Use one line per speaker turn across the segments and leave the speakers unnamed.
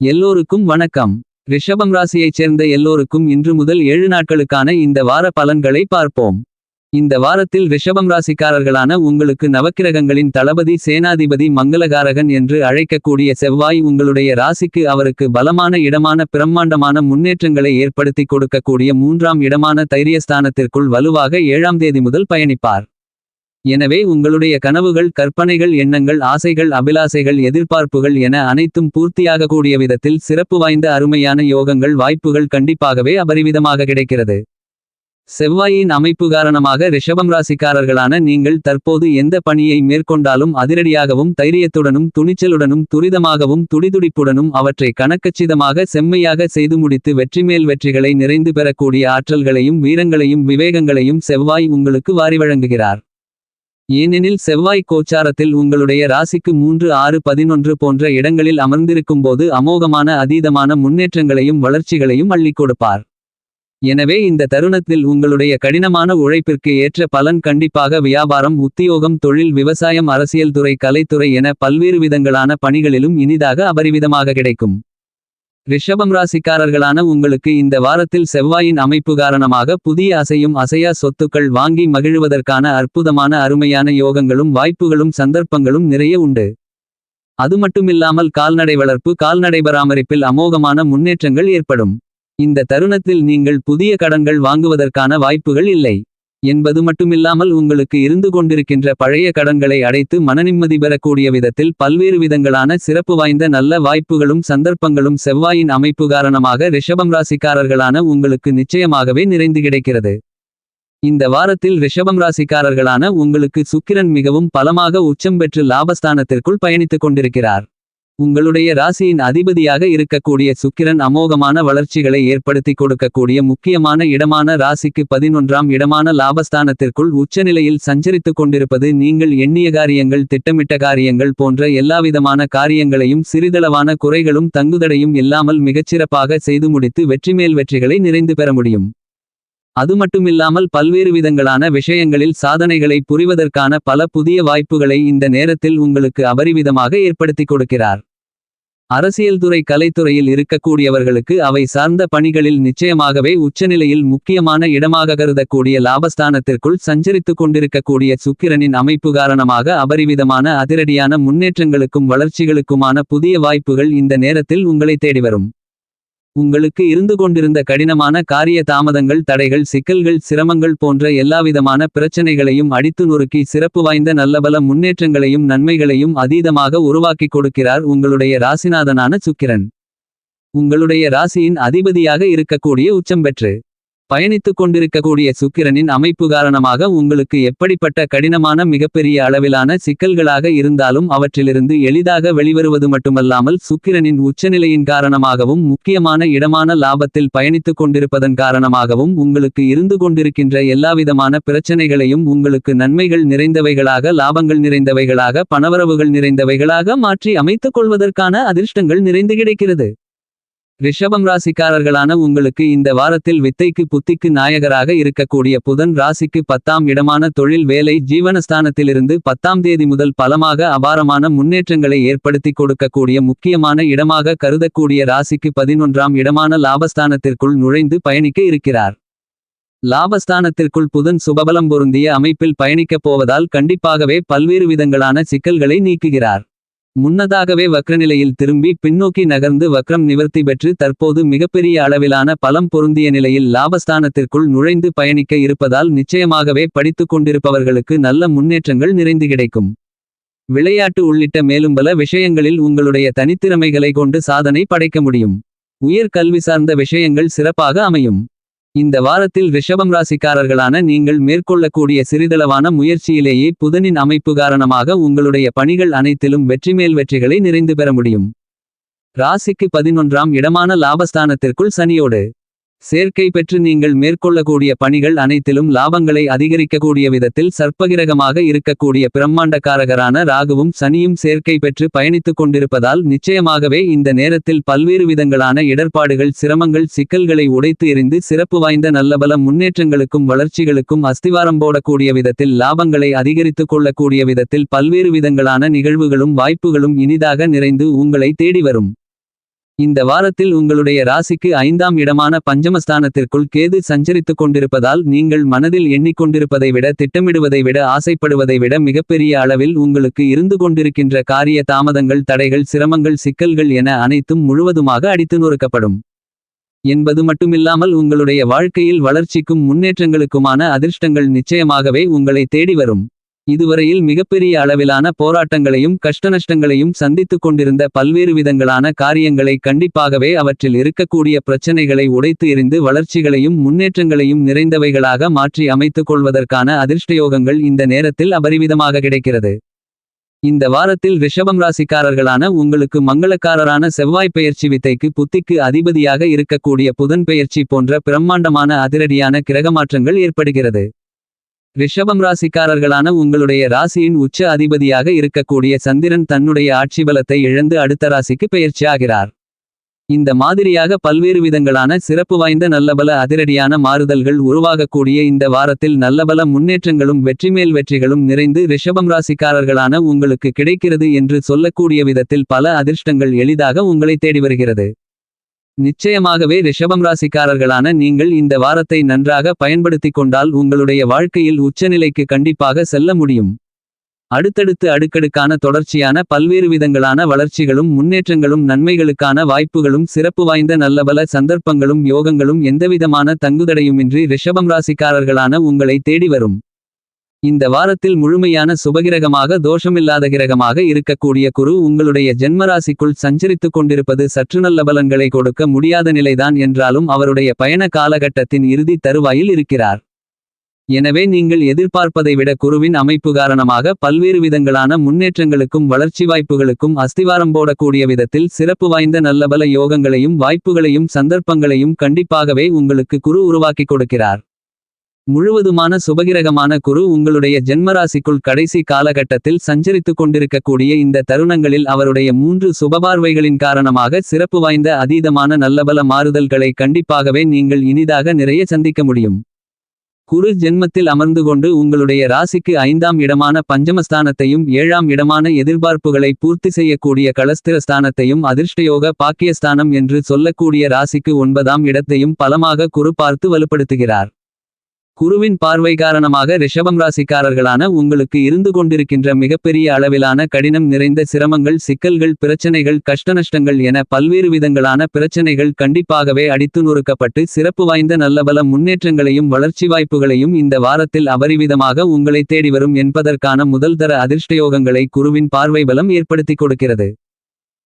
எல்லோருக்கும் வணக்கம். ரிஷபம் ராசியைச் சேர்ந்த எல்லோருக்கும் இன்று முதல் ஏழு நாட்களுக்கான இந்த வார பலன்களை பார்ப்போம். இந்த வாரத்தில் ரிஷபம் ராசிக்காரர்களான உங்களுக்கு நவக்கிரகங்களின் தளபதி சேனாதிபதி மங்களகாரகன் என்று அழைக்கக்கூடிய செவ்வாய் உங்களுடைய ராசிக்கு அவருக்கு பலமான இடமான பிரம்மாண்டமான முன்னேற்றங்களை ஏற்படுத்திக் கொடுக்கக்கூடிய மூன்றாம் இடமான தைரியஸ்தானத்திற்குள் வலுவாக ஏழாம் தேதி முதல் பயணிப்பார். எனவே உங்களுடைய கனவுகள் கற்பனைகள் எண்ணங்கள் ஆசைகள் அபிலாசைகள் எதிர்பார்ப்புகள் என அனைத்தும் பூர்த்தியாகக்கூடிய விதத்தில் சிறப்பு வாய்ந்த அருமையான யோகங்கள் வாய்ப்புகள் கண்டிப்பாகவே அபரிவிதமாக கிடைக்கிறது. செவ்வாயின் அமைப்பு காரணமாக ரிஷபம் ராசிக்காரர்களான நீங்கள் தற்போது எந்த பணியை மேற்கொண்டாலும் அதிரடியாகவும் தைரியத்துடனும் துணிச்சலுடனும் துரிதமாகவும் துடிதுடிப்புடனும் அவற்றை கணக்கச்சிதமாக செம்மையாக செய்து முடித்து வெற்றிமேல் வெற்றிகளை நிறைந்து பெறக்கூடிய ஆற்றல்களையும் வீரங்களையும் விவேகங்களையும் செவ்வாய் உங்களுக்கு வாரி வழங்குகிறார். ஏனெனில் செவ்வாய் கோச்சாரத்தில் உங்களுடைய ராசிக்கு மூன்று ஆறு பதினொன்று போன்ற இடங்களில் அமர்ந்திருக்கும்போது அமோகமான அதீதமான முன்னேற்றங்களையும் வளர்ச்சிகளையும் அள்ளிக் கொடுப்பார். எனவே இந்த தருணத்தில் உங்களுடைய கடினமான உழைப்பிற்கு ஏற்ற பலன் கண்டிப்பாக வியாபாரம் உத்தியோகம் தொழில் விவசாயம் அரசியல் துறை கலைத்துறை என பல்வேறு விதங்களான பணிகளிலும் இனிதாக அபரிவிதமாக கிடைக்கும். ரிஷபம் ராசிக்காரர்களான உங்களுக்கு இந்த வாரத்தில் செவ்வாயின் அமைப்பு காரணமாக புதிய அசையும் அசையா சொத்துக்கள் வாங்கி மகிழ்வதற்கான அற்புதமான அருமையான யோகங்களும் வாய்ப்புகளும் சந்தர்ப்பங்களும் நிறைய உண்டு. அது மட்டுமில்லாமல் கால்நடை வளர்ப்பு கால்நடை பராமரிப்பில் அமோகமான முன்னேற்றங்கள் ஏற்படும். இந்த தருணத்தில் நீங்கள் புதிய கடன்கள் வாங்குவதற்கான வாய்ப்புகள் இல்லை. என்பது மட்டுமில்லாமல் உங்களுக்கு இருந்து கொண்டிருக்கின்ற பழைய கடன்களை அடைத்து மனநிம்மதி பெறக்கூடிய விதத்தில் பல்வேறு விதங்களான சிறப்பு வாய்ந்த நல்ல வாய்ப்புகளும் சந்தர்ப்பங்களும் செவ்வாயின் அமைப்பு காரணமாக ரிஷபம் ராசிக்காரர்களான உங்களுக்கு நிச்சயமாகவே நிறைந்து கிடைக்கிறது. இந்த வாரத்தில் ரிஷபம் ராசிக்காரர்களான உங்களுக்கு சுக்கிரன் மிகவும் பலமாக உச்சம் பெற்று லாபஸ்தானத்திற்குள் பயணித்துக் கொண்டிருக்கிறார். உங்களுடைய ராசியின் அதிபதியாக இருக்கக்கூடிய சுக்கிரன் அமோகமான வளர்ச்சிகளை ஏற்படுத்திக் கொடுக்கக்கூடிய முக்கியமான இடமான ராசிக்கு பதினொன்றாம் இடமான லாபஸ்தானத்திற்குள் உச்சநிலையில் சஞ்சரித்துக் கொண்டிருப்பது நீங்கள் எண்ணிய காரியங்கள் திட்டமிட்ட காரியங்கள் போன்ற எல்லாவிதமான காரியங்களையும் சிறிதளவான குறைகளும் தங்குதடையும் இல்லாமல் மிகச்சிறப்பாக செய்து முடித்து வெற்றிமேல் வெற்றிகளை நிறைந்து பெற முடியும். அது மட்டுமில்லாமல் பல்வேறு விதங்களான விஷயங்களில் சாதனைகளை புரிவதற்கான பல புதிய வாய்ப்புகளை இந்த நேரத்தில் உங்களுக்கு அபரிவிதமாக ஏற்படுத்திக் கொடுக்கிறார். அரசியல் துறை கலைத்துறையில் இருக்கக்கூடியவர்களுக்கு அவை சார்ந்த பணிகளில் நிச்சயமாகவே உச்சநிலையில் முக்கியமான இடமாக கருதக்கூடிய லாபஸ்தானத்திற்குள் சஞ்சரித்துக் கொண்டிருக்கக்கூடிய சுக்கிரனின் அமைப்பு காரணமாக அபரிவிதமான அதிரடியான முன்னேற்றங்களுக்கும் வளர்ச்சிகளுக்குமான புதிய வாய்ப்புகள் இந்த நேரத்தில் உங்களை தேடி வரும். உங்களுக்கு இருந்து கொண்டிருந்த கடினமான காரிய தாமதங்கள் தடைகள் சிக்கல்கள் சிரமங்கள் போன்ற எல்லாவிதமான பிரச்சனைகளையும் அடித்து நொறுக்கி சிறப்பு வாய்ந்த நல்லபல முன்னேற்றங்களையும் நன்மைகளையும் அதீதமாக உருவாக்கிக் கொடுக்கிறார் உங்களுடைய ராசிநாதனான சுக்கிரன். உங்களுடைய ராசியின் அதிபதியாக இருக்கக்கூடிய உச்சம் பெற்று. பயணித்துக் கொண்டிருக்கக்கூடிய சுக்கிரனின் அமைப்பு காரணமாக உங்களுக்கு எப்படிப்பட்ட கடினமான மிகப்பெரிய அளவிலான சிக்கல்களாக இருந்தாலும் அவற்றிலிருந்து எளிதாக வெளிவருவது மட்டுமல்லாமல் சுக்கிரனின் உச்சநிலையின் காரணமாகவும் முக்கியமான இடமான லாபத்தில் பயணித்துக் கொண்டிருப்பதன் காரணமாகவும் உங்களுக்கு இருந்து கொண்டிருக்கின்ற எல்லாவிதமான பிரச்சனைகளையும் உங்களுக்கு நன்மைகள் நிறைந்தவைகளாக லாபங்கள் நிறைந்தவைகளாக பணவரவுகள் நிறைந்தவைகளாக மாற்றி அமைத்துக் கொள்வதற்கான அதிர்ஷ்டங்கள் நிறைந்து கிடைக்கிறது. ரிஷபம் ராசிக்காரர்களான உங்களுக்கு இந்த வாரத்தில் வித்தைக்கு புத்திக்கு நாயகராக இருக்கக்கூடிய புதன் ராசிக்கு பத்தாம் இடமான தொழில் வேலை ஜீவனஸ்தானத்திலிருந்து பத்தாம் தேதி முதல் பலமாக அபாரமான முன்னேற்றங்களை ஏற்படுத்திக் கொடுக்கக்கூடிய முக்கியமான இடமாக கருதக்கூடிய ராசிக்கு பதினொன்றாம் இடமான லாபஸ்தானத்திற்குள் நுழைந்து பயணிக்க இருக்கிறார். லாபஸ்தானத்திற்குள் புதன் சுபபலம் பொருந்திய அமைப்பில் பயணிக்கப் போவதால் கண்டிப்பாகவே பல்வேறு விதங்களான சிக்கல்களை நீக்குகிறார். முன்னதாகவே வக்ரநிலையில் திரும்பி பின்னோக்கி நகர்ந்து வக்ரம் நிவர்த்தி பெற்று தற்போது மிகப்பெரிய அளவிலான பலம் பொருந்திய நிலையில் லாபஸ்தானத்திற்குள் நுழைந்து பயணிக்க இருப்பதால் நிச்சயமாகவே படித்துக் கொண்டிருப்பவர்களுக்கு நல்ல முன்னேற்றங்கள் நிறைந்து கிடைக்கும். விளையாட்டு உள்ளிட்ட மேலும் பல விஷயங்களில் உங்களுடைய தனித்திறமைகளை கொண்டு சாதனை படைக்க முடியும். உயர் கல்வி சார்ந்த விஷயங்கள் சிறப்பாக அமையும். இந்த வாரத்தில் ரிஷபம் ராசிக்காரர்களான நீங்கள் மேற்கொள்ளக்கூடிய சிறிதளவான முயற்சியிலேயே புதனின் அமைப்பு காரணமாக உங்களுடைய பணிகள் அனைத்திலும் வெற்றிமேல் வெற்றிகளை நிறைந்து பெற முடியும். ராசிக்கு பதினொன்றாம் இடமான லாபஸ்தானத்திற்குள் சனியோடு சேர்க்கை பெற்று நீங்கள் மேற்கொள்ளக்கூடிய பணிகள் அனைத்திலும் லாபங்களை அதிகரிக்கக்கூடிய விதத்தில் சர்ப்பகிரகமாக இருக்கக்கூடிய பிரம்மாண்டக்காரகரான ராகுவும் சனியும் சேர்க்கை பெற்று பயணித்துக் கொண்டிருப்பதால் நிச்சயமாகவே இந்த நேரத்தில் பல்வேறு விதங்களான இடர்பாடுகள் சிரமங்கள் சிக்கல்களை உடைத்து எறிந்து சிறப்பு வாய்ந்த நல்லபல முன்னேற்றங்களுக்கும் வளர்ச்சிகளுக்கும் அஸ்திவாரம் போடக்கூடிய விதத்தில் லாபங்களை அதிகரித்துக் கொள்ளக்கூடிய விதத்தில் பல்வேறு விதங்களான நிகழ்வுகளும் வாய்ப்புகளும் இனிதாக நிறைந்து உங்களை தேடி வரும். இந்த வாரத்தில் உங்களுடைய ராசிக்கு ஐந்தாம் இடமான பஞ்சமஸ்தானத்திற்குள் கேது சஞ்சரித்துக் கொண்டிருப்பதால் நீங்கள் மனதில் எண்ணிக்கொண்டிருப்பதை விட திட்டமிடுவதை விட ஆசைப்படுவதை விட மிகப்பெரிய அளவில் உங்களுக்கு இருந்து கொண்டிருக்கின்ற காரிய தாமதங்கள் தடைகள் சிரமங்கள் சிக்கல்கள் என அனைத்தும் முழுவதுமாக அடித்து நொறுக்கப்படும். என்பது மட்டுமில்லாமல் உங்களுடைய வாழ்க்கையில் வளர்ச்சிக்கும் முன்னேற்றங்களுக்குமான அதிர்ஷ்டங்கள் நிச்சயமாகவே உங்களை தேடி வரும். இதுவரையில் மிகப்பெரிய அளவிலான போராட்டங்களையும் கஷ்டநஷ்டங்களையும் சந்தித்துக் கொண்டிருந்த பல்வேறு விதங்களான காரியங்களை கண்டிப்பாகவே அவற்றில் இருக்கக்கூடிய பிரச்சனைகளை உடைத்து எறிந்து வளர்ச்சிகளையும் முன்னேற்றங்களையும் நிறைந்தவைகளாக மாற்றி அமைத்துக் கொள்வதற்கான அதிர்ஷ்டயோகங்கள் இந்த நேரத்தில் அபரிவிதமாக கிடைக்கிறது. இந்த வாரத்தில் ரிஷபம் ராசிக்காரர்களான உங்களுக்கு மங்களக்காரரான செவ்வாய் பெயர்ச்சி வித்தைக்கு புத்திக்கு அதிபதியாக இருக்கக்கூடிய புதன் பெயர்ச்சி போன்ற பிரம்மாண்டமான அதிரடியான கிரகமாற்றங்கள் ஏற்படுகிறது. ரிஷபம் ராசிக்காரர்களான உங்களுடைய ராசியின் உச்ச அதிபதியாக இருக்கக்கூடிய சந்திரன் தன்னுடைய ஆட்சி பலத்தை இழந்து அடுத்த ராசிக்கு பெயர்ச்சியாகிறார். இந்த மாதிரியாக பல்வேறு விதங்களான சிறப்பு வாய்ந்த நல்லபல அதிரடியான மாறுதல்கள் உருவாகக்கூடிய இந்த வாரத்தில் நல்லபல முன்னேற்றங்களும் வெற்றிமேல் வெற்றிகளும் நிறைந்து ரிஷபம் ராசிக்காரர்களான உங்களுக்கு கிடைக்கிறது என்று சொல்லக்கூடிய விதத்தில் பல அதிர்ஷ்டங்கள் எளிதாக உங்களை தேடி வருகிறது. நிச்சயமாகவே ரிஷபம் ராசிக்காரர்களான நீங்கள் இந்த வாரத்தை நன்றாக பயன்படுத்திக் கொண்டால் உங்களுடைய வாழ்க்கையில் உச்சநிலைக்கு கண்டிப்பாக செல்ல முடியும். அடுத்தடுத்து அடுக்கடுக்கான தொடர்ச்சியான பல்வேறு விதங்களான வளர்ச்சிகளும் முன்னேற்றங்களும் நன்மைகளுக்கான வாய்ப்புகளும் சிறப்பு வாய்ந்த நல்லபல சந்தர்ப்பங்களும் யோகங்களும் எந்தவிதமான தங்குதடையுமின்றி ரிஷபம் ராசிக்காரர்களான உங்களை தேடி வரும். இந்த வாரத்தில் முழுமையான சுபகிரகமாக தோஷமில்லாத கிரகமாக இருக்கக்கூடிய குரு உங்களுடைய ஜென்மராசிக்குள் சஞ்சரித்துக் கொண்டிருப்பது சற்று நல்ல பலன்களை கொடுக்க முடியாத நிலைதான் என்றாலும் அவருடைய பயண காலகட்டத்தின் இறுதி தருவாயில் இருக்கிறார். எனவே நீங்கள் எதிர்பார்ப்பதை விட குருவின் அமைப்பு காரணமாக பல்வேறு விதங்களான முன்னேற்றங்களுக்கும் வளர்ச்சி வாய்ப்புகளுக்கும் அஸ்திவாரம் போடக்கூடிய விதத்தில் சிறப்பு வாய்ந்த நல்லபல யோகங்களையும் வாய்ப்புகளையும் சந்தர்ப்பங்களையும் கண்டிப்பாகவே உங்களுக்கு குரு உருவாக்கிக் கொடுக்கிறார். முழுவதுமான சுபகிரகமான குரு உங்களுடைய ஜென்மராசிக்குள் கடைசி காலகட்டத்தில் சஞ்சரித்துக் கொண்டிருக்கக்கூடிய இந்த தருணங்களில் அவருடைய மூன்று சுபபார்வைகளின் காரணமாக சிறப்பு வாய்ந்த அதீதமான நல்லபல மாறுதல்களை கண்டிப்பாகவே நீங்கள் இனிதாக நிறைய சந்திக்க முடியும். குரு ஜென்மத்தில் அமர்ந்து கொண்டு உங்களுடைய ராசிக்கு ஐந்தாம் இடமான பஞ்சமஸ்தானத்தையும் ஏழாம் இடமான எதிர்பார்ப்புகளை பூர்த்தி செய்யக்கூடிய களஸ்திரஸ்தானத்தையும் அதிர்ஷ்டயோக பாக்கியஸ்தானம் என்று சொல்லக்கூடிய ராசிக்கு ஒன்பதாம் இடத்தையும் பலமாக குரு பார்த்து வலுப்படுத்துகிறார். குருவின் பார்வை காரணமாக ரிஷபம் ராசிக்காரர்களான உங்களுக்கு இருந்து கொண்டிருக்கின்ற மிகப்பெரிய அளவிலான கடினம் நிறைந்த சிரமங்கள் சிக்கல்கள் பிரச்சனைகள் கஷ்டநஷ்டங்கள் என பல்வேறு விதங்களான பிரச்சனைகள் கண்டிப்பாகவே அடித்து நொறுக்கப்பட்டு சிறப்பு வாய்ந்த நல்லபல முன்னேற்றங்களையும் வளர்ச்சி வாய்ப்புகளையும் இந்த வாரத்தில் அபரிவிதமாக உங்களை தேடிவரும் என்பதற்கான முதல்தர அதிர்ஷ்டயோகங்களை குருவின் பார்வை பலம் ஏற்படுத்திக் கொடுக்கிறது.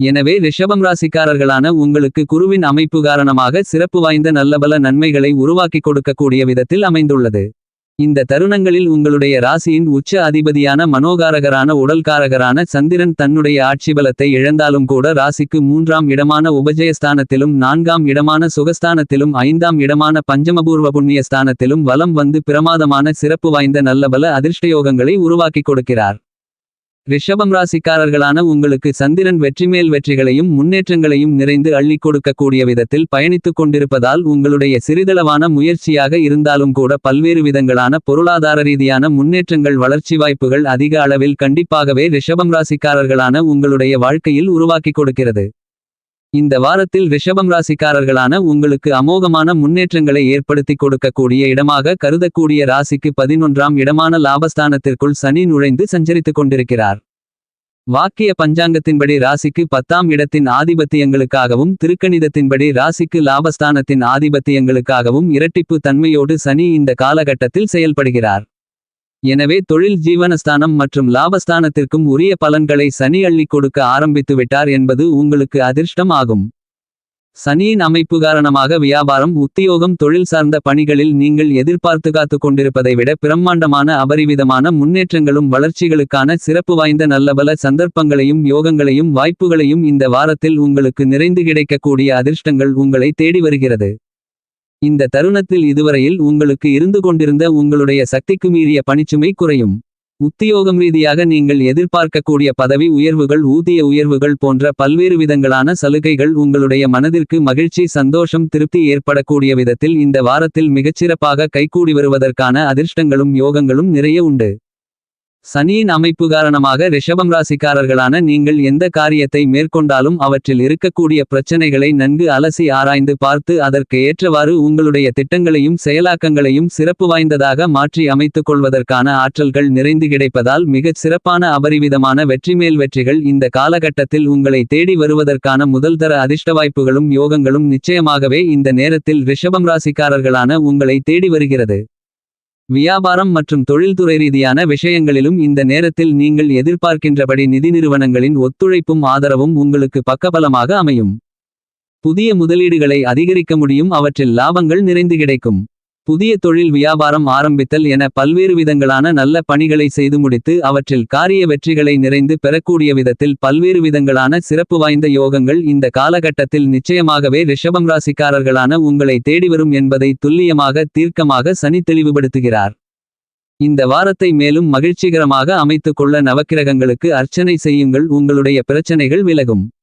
எனவே ரிஷபம் ராசிக்காரர்களான உங்களுக்கு குருவின் அமைப்பு காரணமாக சிறப்பு வாய்ந்த நல்லபல நன்மைகளை உருவாக்கிக் கொடுக்கக்கூடிய விதத்தில் அமைந்துள்ளது. இந்த தருணங்களில் உங்களுடைய ராசியின் உச்ச அதிபதியான மனோகாரகரான உடல்காரகரான சந்திரன் தன்னுடைய ஆட்சி பலத்தை இழந்தாலும் கூட ராசிக்கு மூன்றாம் இடமான உபஜயஸ்தானத்திலும் நான்காம் இடமான சுகஸ்தானத்திலும் ஐந்தாம் இடமான பஞ்சமபூர்வ புண்ணிய ஸ்தானத்திலும் வலம் வந்து பிரமாதமான சிறப்பு வாய்ந்த நல்லபல அதிர்ஷ்டயோகங்களை உருவாக்கிக் கொடுக்கிறார். ரிஷபம் ராசிக்காரர்களான உங்களுக்கு சந்திரன் வெற்றிமேல் வெற்றிகளையும் முன்னேற்றங்களையும் நிறைந்து அள்ளிக் கொடுக்கக்கூடிய விதத்தில் பயணித்துக் கொண்டிருப்பதால் உங்களுடைய சிறிதளவான முயற்சியாக இருந்தாலும் கூட பல்வேறு விதங்களான பொருளாதார ரீதியான முன்னேற்றங்கள் வளர்ச்சி வாய்ப்புகள் அதிக அளவில் கண்டிப்பாகவே ரிஷபம் ராசிக்காரர்களான உங்களுடைய வாழ்க்கையில் உருவாக்கிக் கொடுக்கிறது. இந்த வாரத்தில் ரிஷபம் ராசிக்காரர்களான உங்களுக்கு அமோகமான முன்னேற்றங்களை ஏற்படுத்திக் கொடுக்கக்கூடிய இடமாக கருதக்கூடிய ராசிக்கு பதினொன்றாம் இடமான லாபஸ்தானத்திற்குள் சனி நுழைந்து சஞ்சரித்துக் கொண்டிருக்கிறார். வாக்கிய பஞ்சாங்கத்தின்படி ராசிக்கு பத்தாம் இடத்தின் ஆதிபத்தியங்களுக்காகவும் திருக்கணிதத்தின்படி ராசிக்கு லாபஸ்தானத்தின் ஆதிபத்தியங்களுக்காகவும் இரட்டிப்பு தன்மையோடு சனி இந்த காலகட்டத்தில் செயல்படுகிறார். எனவே தொழில் ஜீவனஸ்தானம் மற்றும் லாபஸ்தானத்திற்கும் உரிய பலன்களை சனி அள்ளி கொடுக்க ஆரம்பித்து விட்டார் என்பது உங்களுக்கு அதிர்ஷ்டம் ஆகும். சனியின் அமைப்பு காரணமாக வியாபாரம் உத்தியோகம் தொழில் சார்ந்த பணிகளில் நீங்கள் எதிர்பார்த்து காத்து கொண்டிருப்பதை விட பிரம்மாண்டமான அபரிவிதமான முன்னேற்றங்களும் வளர்ச்சிகளுக்கான சிறப்பு வாய்ந்த நல்லபல சந்தர்ப்பங்களையும் யோகங்களையும் வாய்ப்புகளையும் இந்த வாரத்தில் உங்களுக்கு நிறைந்து கிடைக்கக்கூடிய அதிர்ஷ்டங்கள் உங்களை தேடி வருகிறது. இந்த தருணத்தில் இதுவரையில் உங்களுக்கு இருந்து கொண்டிருந்த உங்களுடைய சக்திக்கு மீறிய பணிச்சுமை குறையும். உத்தியோகம் ரீதியாக நீங்கள் எதிர்பார்க்கக்கூடிய பதவி உயர்வுகள் ஊதிய உயர்வுகள் போன்ற பல்வேறு விதங்களான சலுகைகள் உங்களுடைய மனதிற்கு மகிழ்ச்சி சந்தோஷம் திருப்தி ஏற்படக்கூடிய விதத்தில் இந்த வாரத்தில் மிகச்சிறப்பாக கைகூடி வருவதற்கான அதிர்ஷ்டங்களும் யோகங்களும் நிறைய உண்டு. சனியின் அமைப்பு காரணமாக ரிஷபம் ராசிக்காரர்களான நீங்கள் எந்த காரியத்தை மேற்கொண்டாலும் அவற்றில் இருக்கக்கூடிய பிரச்சனைகளை நன்கு அலசி ஆராய்ந்து பார்த்து அதற்கு ஏற்றவாறு உங்களுடைய திட்டங்களையும் செயலாக்கங்களையும் சிறப்பு வாய்ந்ததாக மாற்றி அமைத்துக் கொள்வதற்கான ஆற்றல்கள் நிறைந்து கிடைப்பதால் மிகச் சிறப்பான அபரிவிதமான வெற்றிமேல் வெற்றிகள் இந்த காலகட்டத்தில் உங்களை தேடி வருவதற்கான முதல்தர அதிர்ஷ்ட வாய்ப்புகளும் யோகங்களும் நிச்சயமாகவே இந்த நேரத்தில் ரிஷபம் ராசிக்காரர்களான உங்களை தேடி வருகிறது. வியாபாரம் மற்றும் தொழில்துறை ரீதியான விஷயங்களிலும் இந்த நேரத்தில் நீங்கள் எதிர்பார்க்கின்றபடி நிதி நிறுவனங்களின் ஒத்துழைப்பும் ஆதரவும் உங்களுக்கு பக்கபலமாக அமையும். புதிய முதலீடுகளை அதிகரிக்க முடியும் அவற்றில் லாபங்கள் நிறைந்து கிடைக்கும். புதிய தொழில் வியாபாரம் ஆரம்பித்தல் என பல்வேறு விதங்களான நல்ல பணிகளை செய்து முடித்து அவற்றில் காரிய வெற்றிகளை நிறைந்து பெறக்கூடிய விதத்தில் பல்வேறு விதங்களான சிறப்பு வாய்ந்த யோகங்கள் இந்த காலகட்டத்தில் நிச்சயமாகவே ரிஷபம் ராசிக்காரர்களான உங்களை தேடி வரும் என்பதை துல்லியமாக தீர்க்கமாக சனி தெளிவுபடுத்துகிறார். இந்த வாரத்தை மேலும் மகிழ்ச்சிகரமாக அமைத்துக் கொள்ள நவக்கிரகங்களுக்கு அர்ச்சனை செய்யுங்கள். உங்களுடைய பிரச்சனைகள் விலகும்.